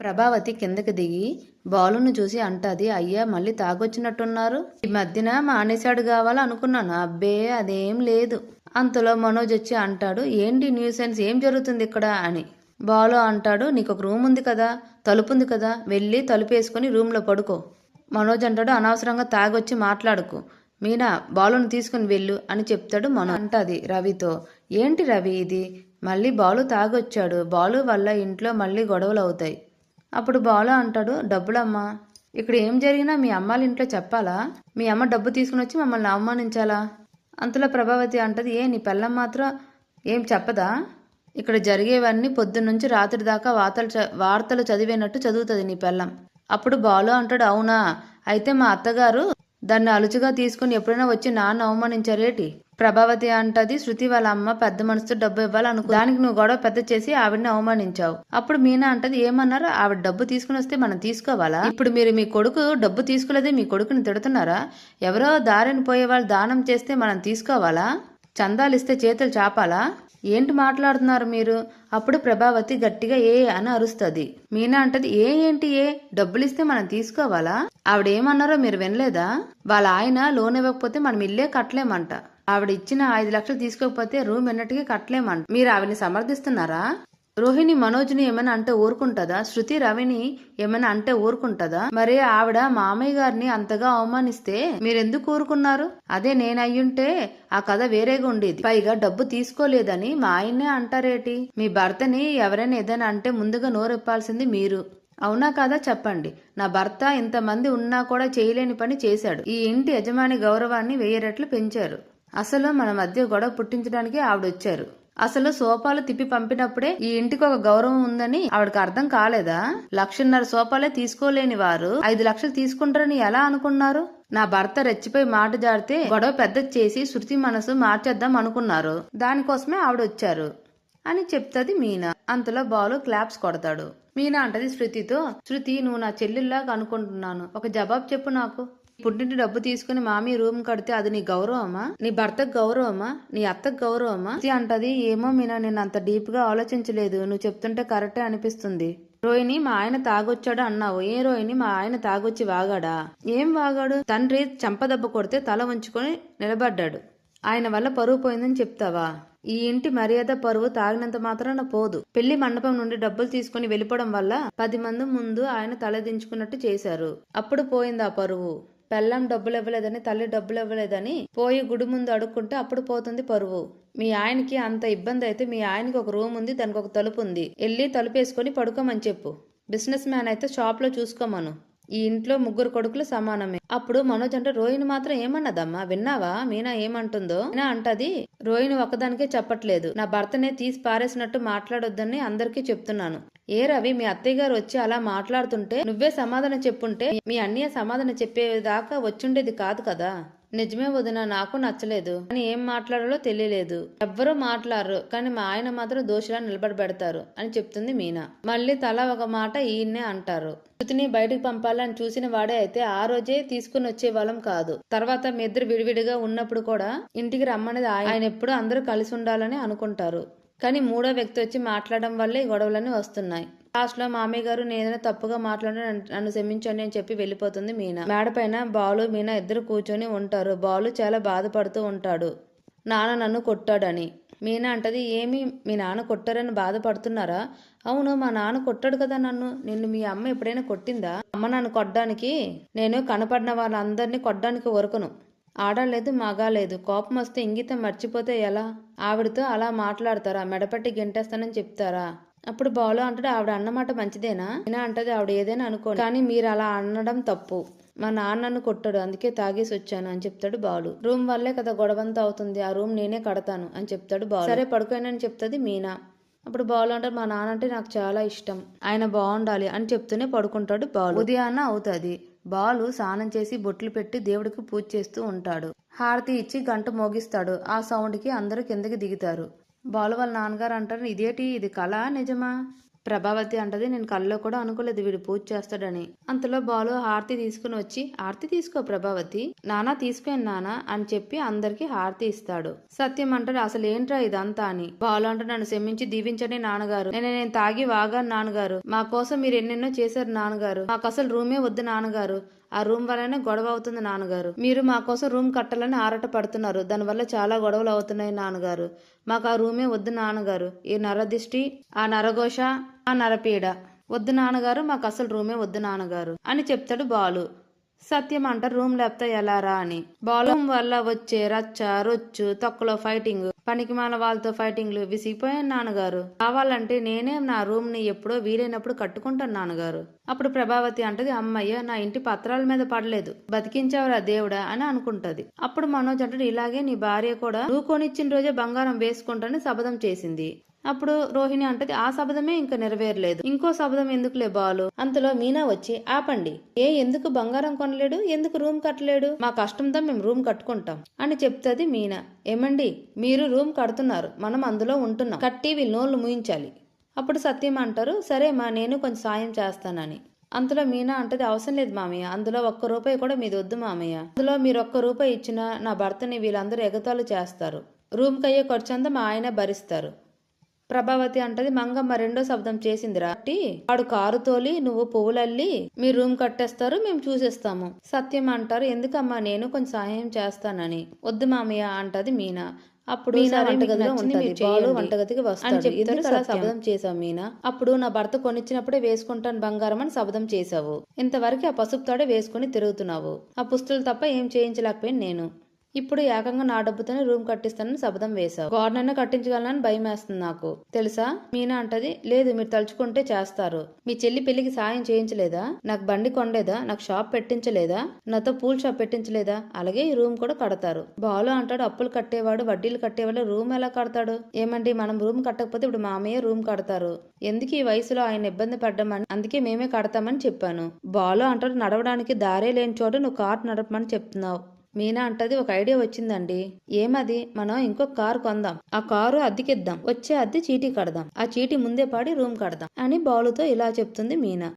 ప్రభావతి కిందకి దిగి బాలును చూసి అంటది అయ్యా మళ్ళీ తాగొచ్చినట్టున్నారు? ఈ మధ్యన మానేశాడు కావాలా అనుకున్నాను. అబ్బే అదేం లేదు. అంతలో మనోజ్ వచ్చి అంటాడు ఏంటి న్యూసెన్స్? ఏం జరుగుతుంది ఇక్కడ? అని. బాలు అంటాడు నీకు ఒక రూమ్ ఉంది కదా తలుపు ఉంది కదా వెళ్ళి తలుపు వేసుకొని రూమ్లో పడుకో. మనోజ్ అంటాడు అనవసరంగా తాగొచ్చి మాట్లాడుకు. మీనా బాలును తీసుకుని వెళ్ళు అని చెప్తాడు మనో అంటది రవితో ఏంటి రవి ఇది? మళ్ళీ బాలు తాగొచ్చాడు. బాలు వల్ల ఇంట్లో మళ్ళీ గొడవలు అవుతాయి అప్పుడు బాలు అంటాడు డబ్బులమ్మా ఇక్కడ ఏం జరిగినా మీ అమ్మాళ్ళ ఇంట్లో చెప్పాలా? మీ అమ్మ డబ్బు తీసుకుని వచ్చి మమ్మల్ని అవమానించాలా? అంతలో ప్రభావతి అంటది ఏ నీ పిల్లం మాత్రం ఏం చెప్పదా? ఇక్కడ జరిగేవన్నీ పొద్దున్నుంచి రాత్రి దాకా వార్తలు చ- వార్తలు చదివేనట్టు చదువుతుంది నీ పిల్లం అప్పుడు బాలు అంటాడు అవునా అయితే మా అత్తగారు దాన్ని అలుచుగా తీసుకుని ఎప్పుడైనా వచ్చి నాన్న అవమానించారేటి? ప్రభావతి అంటది శృతి వాళ్ళ అమ్మ పెద్ద మనసుతో డబ్బు ఇవ్వాలనుకో దానికి నువ్వు గొడవ పెద్ద చేసి ఆవిడని అవమానించావు. అప్పుడు మీనా అంటది ఏమన్నారు? ఆవిడ డబ్బు తీసుకుని వస్తే మనం తీసుకోవాలా? ఇప్పుడు మీరు మీ కొడుకు డబ్బు తీసుకోలేదే మీ కొడుకుని తిడుతున్నారా? ఎవరో దారిని పోయే వాళ్ళు దానం చేస్తే మనం తీసుకోవాలా? చందాలు ఇస్తే చేతులు చాపాలా? ఏంటి మాట్లాడుతున్నారు మీరు? అప్పుడు ప్రభావతి గట్టిగా ఏ అని అరుస్తుంది. మీనా అంటది ఏ ఏంటి ఏ? డబ్బులు ఇస్తే మనం తీసుకోవాలా? ఆవిడేమన్నారో మీరు వినలేదా? వాళ్ళ ఆయన లోన్ ఇవ్వకపోతే మనం ఇల్లే కట్టలేమంట. ఆవిడ ఇచ్చిన ఐదు లక్షలు తీసుకోకపోతే రూమ్ ఎన్నటికీ కట్టలేమంట. మీరు ఆవిడని సమర్థిస్తున్నారా? రోహిణి మనోజ్ని ఏమైనా అంటే ఊరుకుంటుందా? శృతి రవిని ఏమైనా అంటే ఊరుకుంటుందా? మరి ఆవిడ మామయ్య గారిని అంతగా అవమానిస్తే మీరెందుకు ఊరుకున్నారు? అదే నేనయ్యుంటే ఆ కథ వేరేగా ఉండేది. పైగా డబ్బు తీసుకోలేదని మా ఆయనే అంటారేటి? మీ భర్తని ఎవరైనా ఏదైనా అంటే ముందుగా నోరెప్పాల్సింది మీరు. అవునా కాదా? చెప్పండి. నా భర్త ఇంతమంది ఉన్నా కూడా చేయలేని పని చేశాడు. ఈ ఇంటి యజమాని గౌరవాన్ని వెయ్యి రెట్లు పెంచారు. అసలు మన మధ్య గొడవ పుట్టించడానికి ఆవిడొచ్చారు. అసలు సోఫాలు తిప్పి పంపినప్పుడే ఈ ఇంటికి ఒక గౌరవం ఉందని ఆవిడకి అర్థం కాలేదా? లక్షన్నర సోఫాలే తీసుకోలేని వారు ఐదు లక్షలు తీసుకుంటారని ఎలా అనుకున్నారు? నా భర్త రెచ్చిపోయి మాట జారితే గొడవ పెద్ద చేసి శృతి మనసు మార్చేద్దాం అనుకున్నారు. దానికోసమే ఆవిడ వచ్చారు అని చెప్తది మీనా. అంతలో బాలు క్లాప్స్ కొడతాడు. మీనా అంటది శృతితో శృతి నువ్వు నా చెల్లెల్లాగా అనుకుంటున్నాను. ఒక జవాబు చెప్పు నాకు. పుట్టింటి డబ్బు తీసుకుని మామీ రూమ్ కడితే అది నీ గౌరవమా? నీ భర్తకు గౌరవమా? నీ అత్తకు గౌరవమా? ఇది అంటది ఏమో మీనా నేను అంత డీప్గా ఆలోచించలేదు. నువ్వు చెప్తుంటే కరెక్టే అనిపిస్తుంది. రోహిణి మా ఆయన తాగొచ్చాడు అన్నావు. ఏ రోహిణి మా ఆయన తాగొచ్చి వాగాడా? ఏం వాగాడు? తండ్రి చంపదెబ్బ కొడితే తల ఉంచుకొని నిలబడ్డాడు. ఆయన వల్ల పరువు పోయిందని చెప్తావా? ఈ ఇంటి మర్యాద పరువు తాగినంత మాత్రాన పోదు. పెళ్ళి మండపం నుండి డబ్బులు తీసుకుని వెళ్ళిపోవడం వల్ల పది మంది ముందు ఆయన తలదించుకున్నట్టు చేశారు. అప్పుడు పోయింది ఆ పరువు. పెళ్ళం డబ్బులు ఇవ్వలేదని తల్లి డబ్బులు ఇవ్వలేదని పోయి గుడి ముందు అడుక్కుంటే అప్పుడు పోతుంది పరువు. మీ ఆయనకి అంత ఇబ్బంది అయితే మీ ఆయనకి ఒక రూమ్ ఉంది దానికి ఒక తలుపు ఉంది. వెళ్ళి తలుపు వేసుకొని పడుకోమని చెప్పు. బిజినెస్ మ్యాన్ అయితే షాప్లో చూసుకోమను. ఈ ఇంట్లో ముగ్గురు కొడుకులు సమానమే. అప్పుడు మనోజ్ అంటే రోహిణి మాత్రం ఏమన్నదమ్మా? విన్నావా? మీనా ఏమంటుందో? మీనా అంటది రోహిణి ఒక్కదానికే చెప్పట్లేదు. నా భర్తనే తీసి పారేసినట్టు మాట్లాడొద్దని అందరికీ చెప్తున్నాను. ఏ రవి మీ అత్తయ్య గారు వచ్చి అలా మాట్లాడుతుంటే నువ్వే సమాధానం చెప్పుంటే మీ అన్నయ్య సమాధానం చెప్పేదాకా వచ్చుండేది కాదు కదా? నిజమే వదిన నాకు నచ్చలేదు. అని ఏం మాట్లాడాలో తెలియలేదు. ఎవ్వరూ మాట్లాడరు కానీ మా ఆయన మాత్రం దోషిలా నిలబడబెడతారు అని చెప్తుంది మీనా. మళ్ళీ తల ఒక మాట ఈయన్నే అంటారు. శృతిని బయటకు పంపాలని చూసిన వాడే అయితే ఆ రోజే తీసుకుని వచ్చే వాళ్ళం కాదు. తర్వాత మీ ఇద్దరు విడివిడిగా ఉన్నప్పుడు కూడా ఇంటికి రమ్మనేది ఆయన ఎప్పుడు అందరూ కలిసి ఉండాలని అనుకుంటారు. కానీ మూడో వ్యక్తి వచ్చి మాట్లాడడం వల్లే ఈ గొడవలన్నీ వస్తున్నాయి. లాస్ట్లో మామయ్య గారు నేనైనా తప్పుగా మాట్లాడి నన్ను క్షమించండి అని చెప్పి వెళ్ళిపోతుంది మీనా. మేడపైన బాలు మీనా ఇద్దరు కూర్చొని ఉంటారు. బాలు చాలా బాధపడుతూ ఉంటాడు. నాన్న నన్ను కొట్టాడని. మీనా అంటది ఏమి? మీ నాన్న కొట్టారని బాధపడుతున్నారా? అవును మా నాన్న కొట్టాడు కదా నన్ను. నిన్ను మీ అమ్మ ఎప్పుడైనా కొట్టిందా? అమ్మ నన్ను కొట్టడానికి నేను కనపడిన వాళ్ళందరినీ కొట్టడానికి వరకును ఆడలేదు మగాలేదు. కోపం వస్తే ఇంగితం మర్చిపోతే ఎలా? ఆవిడతో అలా మాట్లాడతారా? మెడపట్టి గెంటేస్తానని చెప్తారా? అప్పుడు బాలు అంటాడు ఆవిడ అన్నమాట మంచిదేనా? అయినా అంటది ఆవిడ ఏదైనా అనుకో కానీ మీరు అలా అనడం తప్పు. మా నాన్నను కొట్టాడు అందుకే తాగేసి వచ్చాను అని చెప్తాడు బాలు. రూమ్ వల్లే కదా గొడవంతా అవుతుంది ఆ రూమ్ నేనే కడతాను అని చెప్తాడు బాలు. సరే పడుకోనని చెప్తుంది మీనా. అప్పుడు బాలు అంటే మా నాన్న అంటే నాకు చాలా ఇష్టం ఆయన బాగుండాలి అని చెప్తూనే పడుకుంటాడు బాలు. ఉదయాన్న అవుతుంది. బాలు స్నానం చేసి బొట్లు పెట్టి దేవుడికి పూజ చేస్తూ ఉంటాడు. హారతి ఇచ్చి గంట మోగిస్తాడు. ఆ సౌండ్కి అందరూ కిందకి దిగుతారు. బాలు వాళ్ళ నాన్నగారు అంటారు ఇదేటి? ఇది కళ? నిజమా? ప్రభావతి అంటది నేను కల్లో కూడా అనుకోలేదు వీడు పూజ చేస్తాడని. అంతలో బాలు హారతి తీసుకుని వచ్చి హారతి తీసుకో ప్రభావతి నానా తీసుకోండి నానా అని చెప్పి అందరికి హారతి ఇస్తాడు. సత్యం అంటాడు అసలు ఏంట్రా ఇదంతా అని. బాలు అంటే నన్ను శమించి దీవించండి నాన్నగారు. నేను నేను తాగి వాగాను నాన్నగారు. మా కోసం మీరు ఎన్నెన్నో చేశారు నాన్నగారు. మాకు అసలు రూమే వద్దు నాన్నగారు. ఆ రూమ్ వల్లనే గొడవ అవుతుంది నాన్నగారు. మీరు మా కోసం రూమ్ కట్టాలని ఆరాట పడుతున్నారు దానివల్ల చాలా గొడవలు అవుతున్నాయి నాన్నగారు. మాకు ఆ రూమే వద్దు నాన్నగారు. ఈ నరదిష్టి ఆ నరఘోష ఆ నరపీడ వద్దు నాన్నగారు మాకు అసలు రూమే వద్దు నాన్నగారు అని చెప్తాడు బాలు. సత్యం అంట రూమ్ లేకపోతే ఎలారా అని. బాలు వల్ల వచ్చే రచ్చ రొచ్చు తొక్కలో ఫైటింగ్ పనికి మాల వాళ్ళతో ఫైటింగ్లు విసిగిపోయాను నాన్నగారు. కావాలంటే నేనే నా రూమ్ని ఎప్పుడో వీలైనప్పుడు కట్టుకుంటాను నాన్నగారు. అప్పుడు ప్రభావతి అంటది అమ్మయ్య నా ఇంటి పత్రాల మీద పడలేదు. బతికించావురా దేవుడా అని అనుకుంటది. అప్పుడు మనోజ్ అంటాడు ఇలాగే నీ భార్య కూడా నువ్వు కొనిచ్చిన రోజే బంగారం వేసుకుంటానని శపథం చేసింది. అప్పుడు రోహిణి అంటది ఆ శబదమే ఇంకా నెరవేరలేదు. ఇంకో శబదం ఎందుకులే బాలు? అంతలో మీనా వచ్చి ఆపండి. ఏ ఎందుకు బంగారం కొనలేడు? ఎందుకు రూమ్ కట్టలేడు? మా కష్టంతో మేము రూమ్ కట్టుకుంటాం. అని చెప్తుంది మీనా. ఏమండి మీరు రూమ్ కడుతున్నారు. మనం అందులో ఉంటున్నాం. కట్టి వీళ్ళు నోళ్ళు ముయించాలి. అప్పుడు సత్యం అంటారు సరే మా నేను కొంచెం సాయం చేస్తానని. అంతలో మీనా అంటది అవసరం లేదు మామయ్య. అందులో ఒక్క రూపాయి కూడా మీది వద్దు మామయ్య. అందులో మీరు ఒక్క రూపాయి ఇచ్చినా నా భర్తని వీళ్ళందరూ ఎగతాళి చేస్తారు. రూమ్కి అయ్యే ఖర్చంతా మా ఆయన భరిస్తారు. ప్రభావతి అంటది మంగమ్మ రెండో శబ్దం చేసిందిరా. వాడు కారు తోలి నువ్వు పువ్వులల్లి మీ రూమ్ కట్టేస్తారు మేము చూసేస్తాము. సత్యం అంటారు ఎందుకమ్మా నేను కొంచెం సహాయం చేస్తానని. వద్దు మామయ్య అంటది మీనా. అప్పుడు వంటగదికి వస్తాడు. అని చెప్తారు ఎందుకు అలా సత్యం? శబ్దం చేసావు మీనా? అప్పుడు నా భర్త కొనిచ్చినప్పుడే వేసుకుంటాను బంగారం అని శబ్దం చేసావు ఇంతవరకు ఆ పసుపు తాడే వేసుకుని తిరుగుతున్నావు. ఆ పుస్తులు తప్ప ఏం చేయించలేకపోయాను నేను. ఇప్పుడు ఏకంగా నా డబ్బుతోనే రూమ్ కట్టిస్తానని శబ్దం వేశావు. గవర్నర్నే కట్టించగలనని భయం వేస్తుంది నాకు. తెలుసా? మీనా అంటది లేదు మీరు తలుచుకుంటే చేస్తారు. మీ చెల్లి పెళ్ళికి సాయం చేయించలేదా? నాకు బండి కొండేదా నాకు షాప్ పెట్టించలేదా? నాతో పూల్ షాప్ పెట్టించలేదా? అలాగే ఈ రూమ్ కూడా కడతారు. బాలు అంటాడు అప్పులు కట్టేవాడు వడ్డీలు కట్టేవాడు రూమ్ ఎలా కడతాడు? ఏమండి మనం రూమ్ కట్టకపోతే ఇప్పుడు మామయ్య రూమ్ కడతారు. ఎందుకు ఈ వయసులో ఆయన ఇబ్బంది పడ్డామని? అందుకే మేమే కడతామని చెప్పాను. బాలు అంటాడు నడవడానికి దారే లేని చోట నువ్వు కార్ నడపమని చెప్తున్నావు. మీనా అంటది ఒక ఐడియా వచ్చిందండి. ఏమది? మనం ఇంకో కారు కొందాం. ఆ కారు అద్దెకిద్దాం. వచ్చే అద్దె చీటీ కడదాం. ఆ చీటీ ముందే పాడి రూమ్ కడదాం అని బాలుతో ఇలా చెప్తుంది మీనా.